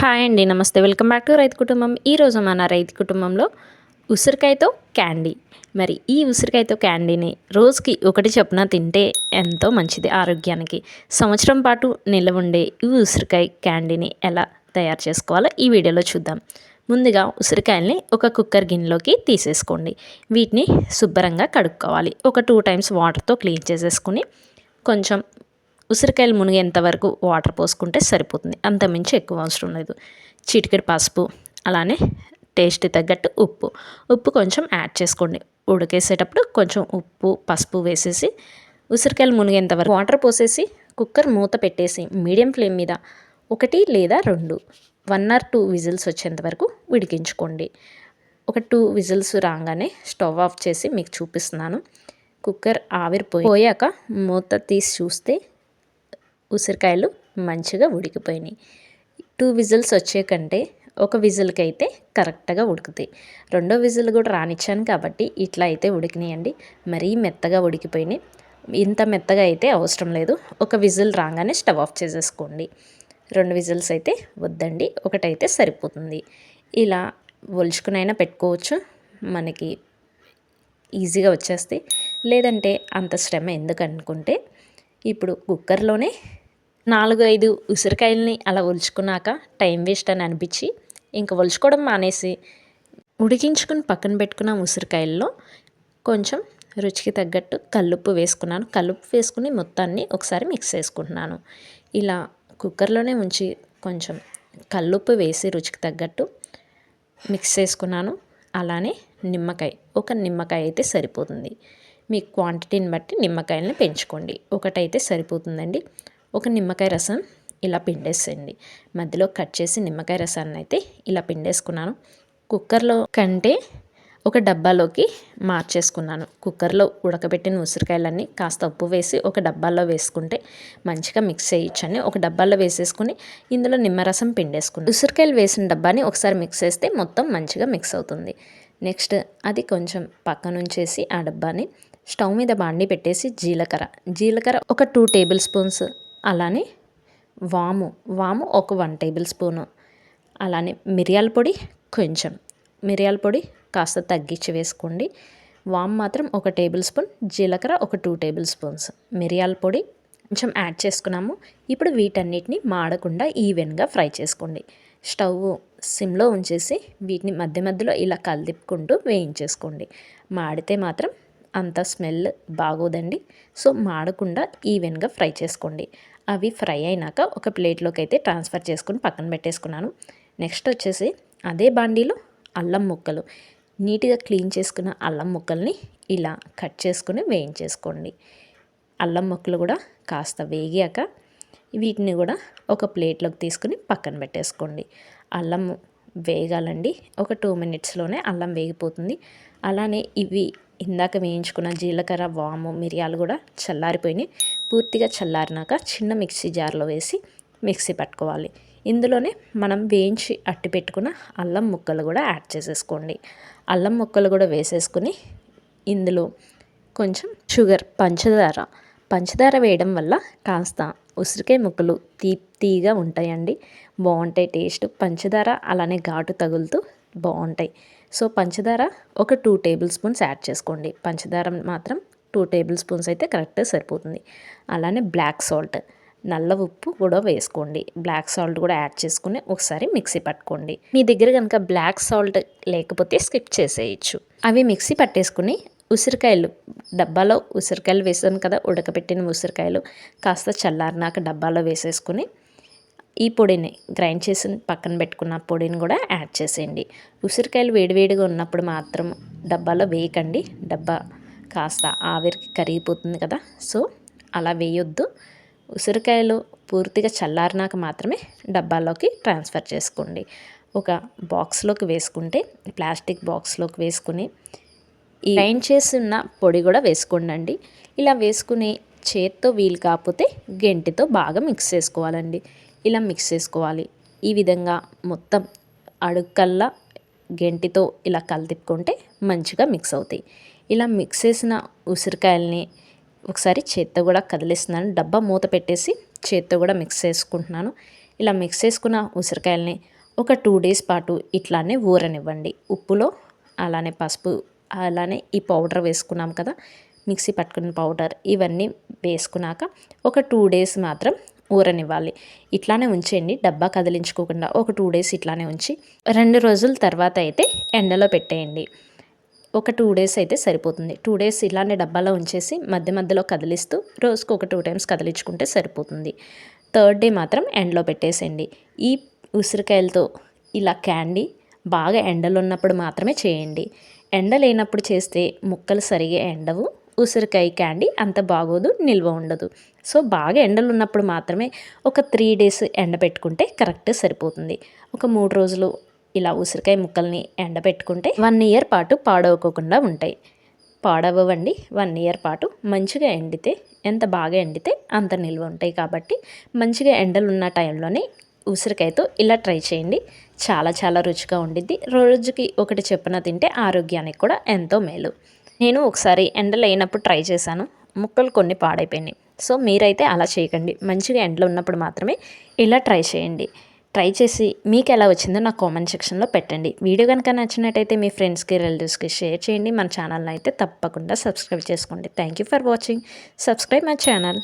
Hi అండి నమస్తే. Welcome back to రైతు కుటుంబం. ఈరోజు మన రైతు కుటుంబంలో ఉసిరికాయతో క్యాండీ. మరి ఈ ఉసిరికాయతో క్యాండీని రోజుకి ఒకటి చొప్పున తింటే ఎంతో మంచిది ఆరోగ్యానికి. సంవత్సరం పాటు నిల్వ ఉండే ఈ ఉసిరికాయ క్యాండీని ఎలా తయారు చేసుకోవాలో ఈ వీడియోలో చూద్దాం. ముందుగా ఉసిరికాయల్ని ఒక కుక్కర్ గిన్నెలోకి తీసేసుకోండి. వీటిని శుభ్రంగా కడుక్కోవాలి. ఒక టూ టైమ్స్ వాటర్తో క్లీన్ చేసేసుకుని కొంచెం ఉసిరికాయలు మునిగేంత వరకు వాటర్ పోసుకుంటే సరిపోతుంది. అంతమించి ఎక్కువ అవసరం లేదు. చిటికెడు పసుపు అలానే టేస్ట్ తగ్గట్టు ఉప్పు. ఉప్పు కొంచెం యాడ్ చేసుకోండి. ఉడికేసేటప్పుడు కొంచెం ఉప్పు పసుపు వేసేసి ఉసిరికాయలు మునిగేంత వరకు వాటర్ పోసేసి కుక్కర్ మూత పెట్టేసి మీడియం ఫ్లేమ్ మీద ఒకటి లేదా రెండు వన్ ఆర్ టూ విజిల్స్ వచ్చేంత వరకు ఉడికించుకోండి. ఒక టూ విజిల్స్ రాగానే స్టవ్ ఆఫ్ చేసి మీకు చూపిస్తున్నాను. కుక్కర్ ఆవిరిపోయి పోయాక మూత తీసి చూస్తే ఉసిరికాయలు మంచిగా ఉడికిపోయినాయి. టూ విజిల్స్ వచ్చే కంటే ఒక విజిల్కి అయితే కరెక్ట్గా ఉడుకుతాయి. రెండో విజిల్ కూడా రానిచ్చాను కాబట్టి ఇట్లా అయితే ఉడికినాయండి. మరీ మెత్తగా ఉడికిపోయినాయి. ఇంత మెత్తగా అయితే అవసరం లేదు. ఒక విజిల్ రాగానే స్టవ్ ఆఫ్ చేసేసుకోండి. రెండు విజిల్స్ అయితే వద్దండి. ఒకటైతే సరిపోతుంది. ఇలా ఒలుచుకునైనా పెట్టుకోవచ్చు. మనకి ఈజీగా వచ్చేస్తాయి. లేదంటే అంత శ్రమ ఎందుకు అనుకుంటే ఇప్పుడు కుక్కర్లోనే నాలుగు ఐదు ఉసిరికాయలని అలా ఒలుచుకున్నాక టైం వేస్ట్ అని అనిపించి ఇంకా ఒలుచుకోవడం మానేసి ఉడికించుకుని పక్కన పెట్టుకున్న ఉసిరికాయల్లో కొంచెం రుచికి తగ్గట్టు కల్లుప్పు వేసుకున్నాను. కల్లుప్పు వేసుకుని మొత్తాన్ని ఒకసారి మిక్స్ చేసుకుంటున్నాను. ఇలా కుక్కర్లోనే ఉంచి కొంచెం కల్లుప్పు వేసి రుచికి తగ్గట్టు మిక్స్ చేసుకున్నాను. అలానే నిమ్మకాయ ఒక నిమ్మకాయ అయితే సరిపోతుంది. మీ క్వాంటిటీని బట్టి నిమ్మకాయలను పెంచుకోండి. ఒకటైతే సరిపోతుందండి. ఒక నిమ్మకాయ రసం ఇలా పిండేసేయండి. మధ్యలో కట్ చేసి నిమ్మకాయ రసాన్ని అయితే ఇలా పిండేసుకున్నాను. కుక్కర్లో కంటే ఒక డబ్బాలోకి మార్చేసుకున్నాను. కుక్కర్లో ఉడకబెట్టిన ఉసిరికాయలన్నీ కాస్త ఉప్పు వేసి ఒక డబ్బాలో వేసుకుంటే మంచిగా మిక్స్ చేయొచ్చని ఒక డబ్బాలో వేసేసుకుని ఇందులో నిమ్మరసం పిండేసుకున్నాను. ఉసిరికాయలు వేసిన డబ్బాని ఒకసారి మిక్స్ చేస్తే మొత్తం మంచిగా మిక్స్ అవుతుంది. నెక్స్ట్ అది కొంచెం పక్కనుంచేసి ఆ డబ్బాని స్టవ్ మీద బాండి పెట్టేసి జీలకర్ర. జీలకర్ర ఒక టూ టేబుల్ స్పూన్స్ అలానే వాము. వాము ఒక వన్ టేబుల్ స్పూను అలానే మిరియాల పొడి కొంచెం. మిరియాల పొడి కాస్త తగ్గించి వేసుకోండి. వామ్ మాత్రం ఒక టేబుల్ స్పూన్ జీలకర్ర ఒక టూ టేబుల్ స్పూన్స్ మిరియాల పొడి కొంచెం యాడ్ చేసుకున్నాము. ఇప్పుడు వీటన్నిటిని మాడకుండా ఈవెన్గా ఫ్రై చేసుకోండి. స్టవ్ సిమ్లో ఉంచేసి వీటిని మధ్య మధ్యలో ఇలా కలిదిప్పుకుంటూ వేయించేసుకోండి. మాడితే మాత్రం అంత స్మెల్ బాగోదండి. సో మాడకుండా ఈవెన్గా ఫ్రై చేసుకోండి. అవి ఫ్రై అయినాక ఒక ప్లేట్లోకి అయితే ట్రాన్స్ఫర్ చేసుకుని పక్కన పెట్టేసుకున్నాను. నెక్స్ట్ వచ్చేసి అదే బాండీలో అల్లం ముక్కలు. నీట్గా క్లీన్ చేసుకున్న అల్లం ముక్కల్ని ఇలా కట్ చేసుకుని వేయించేసుకోండి. అల్లం ముక్కలు కూడా కాస్త వేగాక వీటిని కూడా ఒక ప్లేట్లోకి తీసుకుని పక్కన పెట్టేసుకోండి. అల్లం వేగాలండి. ఒక టూ మినిట్స్లోనే అల్లం వేగిపోతుంది. అలానే ఇవి ఇందాక వేయించుకున్న జీలకర్ర వాము మిరియాలు కూడా చల్లారిపోయినాయి. పూర్తిగా చల్లారినాక చిన్న మిక్సీ జార్లో వేసి మిక్సీ పట్టుకోవాలి. ఇందులోనే మనం వేయించి అట్టి పెట్టుకున్న అల్లం ముక్కలు కూడా యాడ్ చేసేసుకోండి. అల్లం ముక్కలు కూడా వేసేసుకుని ఇందులో కొంచెం షుగర్ పంచదార. పంచదార వేయడం వల్ల కాస్త ఉసిరికాయ ముక్కలు తీప్తిగా తీగా ఉంటాయండి. బాగుంటాయి టేస్ట్. పంచదార అలానే ఘాటు తగులుతూ బాగుంటాయి. సో పంచదార ఒక టూ టేబుల్ స్పూన్స్ యాడ్ చేసుకోండి. పంచదార మాత్రం టూ టేబుల్ స్పూన్స్ అయితే కరెక్ట్గా సరిపోతుంది. అలానే బ్లాక్ సాల్ట్ నల్ల ఉప్పు కూడా వేసుకోండి. బ్లాక్ సాల్ట్ కూడా యాడ్ చేసుకుని ఒకసారి మిక్సీ పట్టుకోండి. మీ దగ్గర కనుక బ్లాక్ సాల్ట్ లేకపోతే స్కిప్ చేసేయచ్చు. అవి మిక్సీ పట్టేసుకుని ఉసిరికాయలు డబ్బాలో ఉసిరికాయలు వేసాను కదా ఉడకబెట్టిన ఉసిరికాయలు కాస్త చల్లారినాక డబ్బాలో వేసేసుకుని ఈ పొడిని గ్రైండ్ చేసి పక్కన పెట్టుకున్న పొడిని కూడా యాడ్ చేసేయండి. ఉసిరికాయలు వేడివేడిగా ఉన్నప్పుడు మాత్రం డబ్బాలో వేయకండి. డబ్బా కాస్త ఆవిరికి కరిగిపోతుంది కదా. సో అలా వేయొద్దు. ఉసిరికాయలు పూర్తిగా చల్లారినాక మాత్రమే డబ్బాలోకి ట్రాన్స్ఫర్ చేసుకోండి. ఒక బాక్స్లోకి వేసుకుంటే ప్లాస్టిక్ బాక్స్లోకి వేసుకుని ఈ గ్రైండ్ చేసిన పొడి కూడా వేసుకోండి ఇలా వేసుకుని చేత్తో వీలు కాకపోతే గెంటితో బాగా మిక్స్ చేసుకోవాలండి. ఇలా మిక్స్ చేసుకోవాలి. ఈ విధంగా మొత్తం అడుక్కల్లా గెంటితో ఇలా కలితిప్పుకుంటే మంచిగా మిక్స్ అవుతాయి. ఇలా మిక్స్ చేసిన ఉసిరికాయల్ని ఒకసారి చేత్తో కూడా కదిలిస్తున్నాను. డబ్బా మూత పెట్టేసి చేత్తో కూడా మిక్స్ చేసుకుంటున్నాను. ఇలా మిక్స్ చేసుకున్న ఉసిరికాయల్ని ఒక టూ డేస్ పాటు ఇట్లానే ఊరనివ్వండి. ఉప్పులో అలానే పసుపు అలానే ఈ పౌడర్ వేసుకున్నాం కదా మిక్సీ పట్టుకున్న పౌడర్ ఇవన్నీ వేసుకున్నాక ఒక టూ డేస్ మాత్రం ఊరనివ్వాలి. ఇట్లానే ఉంచేయండి డబ్బా కదిలించుకోకుండా ఒక టూ డేస్ ఇట్లానే ఉంచి రెండు రోజుల తర్వాత అయితే ఎండలో పెట్టేయండి. ఒక టూ డేస్ అయితే సరిపోతుంది. టూ డేస్ ఇలానే డబ్బాలో ఉంచేసి మధ్య మధ్యలో కదిలిస్తూ రోజుకు ఒక టూ టైమ్స్ కదిలించుకుంటే సరిపోతుంది. థర్డ్ డే మాత్రం ఎండలో పెట్టేసేయండి. ఈ ఉసిరికాయలతో ఇలా క్యాండీ బాగా ఎండలు ఉన్నప్పుడు మాత్రమే చేయండి. ఎండ లేనప్పుడు చేస్తే ముక్కలు సరిగా ఎండవు. ఉసిరికాయ క్యాండీ అంత బాగోదు నిల్వ ఉండదు. సో బాగా ఎండలు ఉన్నప్పుడు మాత్రమే ఒక త్రీ డేస్ ఎండబెట్టుకుంటే కరెక్ట్ సరిపోతుంది. ఒక మూడు రోజులు ఇలా ఉసిరికాయ ముక్కల్ని ఎండబెట్టుకుంటే వన్ ఇయర్ పాటు పాడవకోకుండా ఉంటాయి. పాడవ్వండి వన్ ఇయర్ పాటు మంచిగా ఎండితే ఎంత బాగా ఎండితే అంత నిల్వ ఉంటాయి కాబట్టి మంచిగా ఎండలున్న టైంలోనే ఉసిరికాయతో ఇలా ట్రై చేయండి. చాలా చాలా రుచిగా ఉండిద్ది. రోజుకి ఒకటి చెప్పున తింటే ఆరోగ్యానికి కూడా ఎంతో మేలు. నేను ఒకసారి ఎండలు అయినప్పుడు ట్రై చేశాను. ముక్కలు కొన్ని పాడైపోయినాయి. సో మీరైతే అలా చేయకండి. మంచిగా ఎండలో ఉన్నప్పుడు మాత్రమే ఇలా ట్రై చేయండి. ట్రై చేసి మీకు ఎలా వచ్చిందో నా కామెంట్ సెక్షన్లో పెట్టండి. వీడియో కనుక నచ్చినట్టయితే మీ ఫ్రెండ్స్కి రిలేటివ్స్కి షేర్ చేయండి. మన ఛానల్ని అయితే తప్పకుండా సబ్స్క్రైబ్ చేసుకోండి. Thank you for watching. Subscribe my channel.